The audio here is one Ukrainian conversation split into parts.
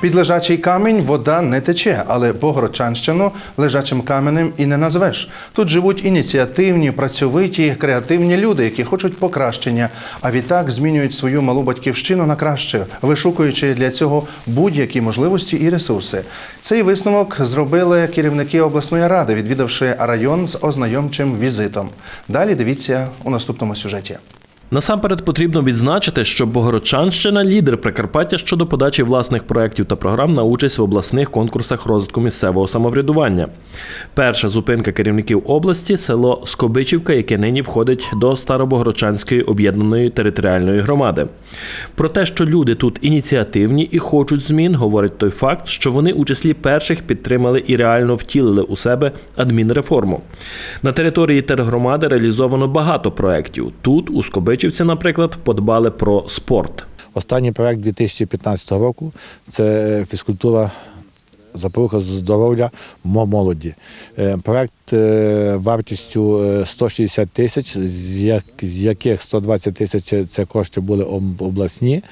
Під лежачий камінь вода не тече, але Богородчанщину лежачим каменем і не назвеш. Тут живуть ініціативні, працьовиті, креативні люди, які хочуть покращення, а відтак змінюють свою малу батьківщину на краще, вишукуючи для цього будь-які можливості і ресурси. Цей висновок зробили керівники обласної ради, відвідавши район з ознайомчим візитом. Далі дивіться у наступному сюжеті. Насамперед потрібно відзначити, що Богородчанщина лідер Прикарпаття щодо подачі власних проєктів та програм на участь в обласних конкурсах розвитку місцевого самоврядування. Перша зупинка керівників області село Скобичівка, яке нині входить до Старобогородчанської об'єднаної територіальної громади. Про те, що люди тут ініціативні і хочуть змін, говорить той факт, що вони у числі перших підтримали і реально втілили у себе адмінреформу. На території тергромади реалізовано багато проєктів. Тут, у Скобичівці, наприклад, подбали про спорт. Останній проект 2015 року це фізкультура запорука здоров'я молоді. Е, Проект е, вартістю е, 160 тисяч, з як- з яких 120 тисяч це кошти були обласні,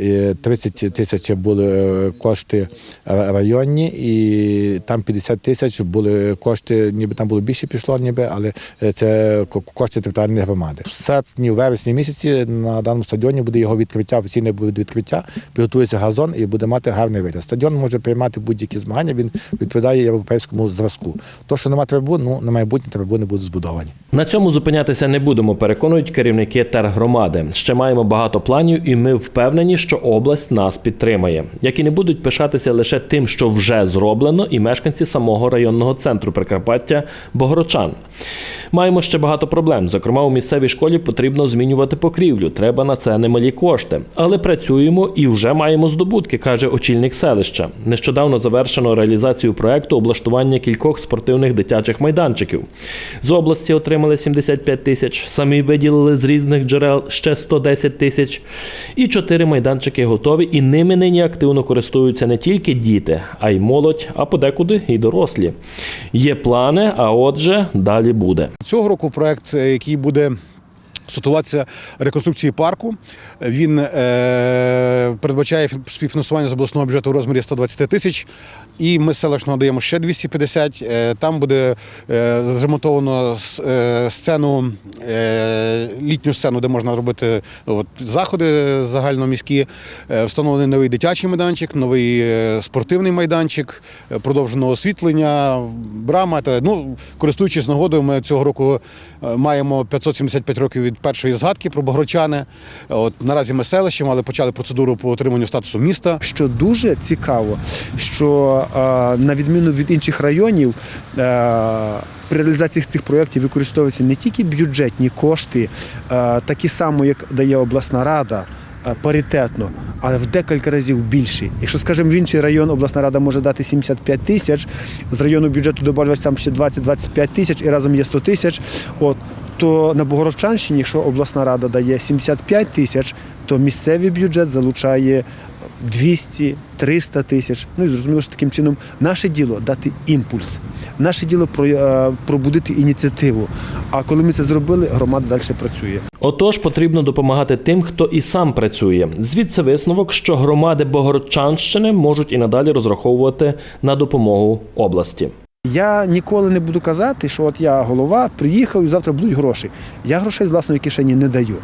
е, 30 тисяч були е, кошти районні, і там 50 тисяч були кошти, ніби там було більше пішло, ніби, але е, це кошти територіальної громади. В серпні, вересні місяці на даному стадіоні буде його відкриття, офіційне буде відкриття, підготується газон і буде мати гарний вигляд. Стадіон може приймати будь-які змагання, він відповідає європейському зразку. То, що немає трибун, ну на майбутнє трибуни будуть збудовані. На цьому зупинятися не будемо, переконують керівники тергромади. Ще маємо багато планів, і ми впевнені, що область нас підтримає. Як і не будуть пишатися лише тим, що вже зроблено, і мешканці самого районного центру Прикарпаття Богородчан. Маємо ще багато проблем. Зокрема, у місцевій школі потрібно змінювати покрівлю. Треба на це немалі кошти. Але працюємо і вже маємо здобутки, каже очільник селища. Нещодавно завершено реалізацію проекту облаштування кількох спортивних дитячих майданчиків. З області отримали 75 тисяч, самі виділили з різних джерел ще 110 тисяч. І чотири майданчики готові, і ними нині активно користуються не тільки діти, а й молодь, а подекуди і дорослі. Є плани, а отже, далі буде. Цього року проект, е, який буде стосуватися реконструкції парку, він е, передбачає співфінансування з обласного бюджету в розмірі 120 тисяч. І ми селищного даємо ще 250. Е, Там буде е, зремонтовано е, сцену, е, літню сцену, де можна робити ну, от, заходи загальноміські. Е, Встановлений новий дитячий майданчик, новий е, спортивний майданчик, е, продовжено освітлення, брама. Та, ну, користуючись нагодою, ми цього року е, маємо 575 років від першої згадки про Богородчани. От наразі ми селищем, але почали процедуру по отриманню статусу міста. Що дуже цікаво, що е, на відміну від інших районів. е, При реалізації цих проєктів використовуються не тільки бюджетні кошти, е, такі само, як дає обласна рада, паритетно, але в декілька разів більше. Якщо, скажімо, в інший район обласна рада може дати 75 тисяч, з району бюджету додавати там ще 20-25 тисяч і разом є 100 тисяч. То на Богородчанщині, якщо обласна рада дає 75 тисяч, то місцевий бюджет залучає 200, 300 тисяч. Ну і зрозуміло, що таким чином наше діло дати імпульс, наше діло е, пробудити ініціативу. А коли ми це зробили, громада далі працює. Отож, потрібно допомагати тим, хто і сам працює. Звідси висновок, що громади Богородчанщини можуть і надалі розраховувати на допомогу області. Я ніколи не буду казати, що от я голова, приїхав і завтра будуть гроші. Я грошей з власної кишені не даю.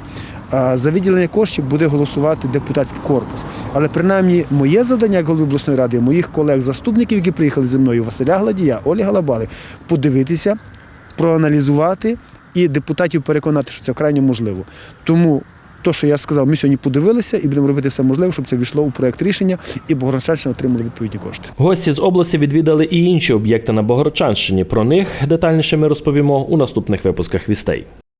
За виділення коштів буде голосувати депутатський корпус. Але принаймні моє завдання як голови обласної ради, моїх колег-заступників, які приїхали зі мною, Василя Гладія, Олі Галабали, подивитися, проаналізувати і депутатів переконати, що це вкрайне можливо. Тому то, що я сказав, ми сьогодні подивилися і будемо робити все можливе, щоб це війшло у проект рішення і Богородчанщина отримали відповідні кошти. Гості з області відвідали і інші об'єкти на Богородчанщині. Про них детальніше ми розповімо у наступних випусках вістей.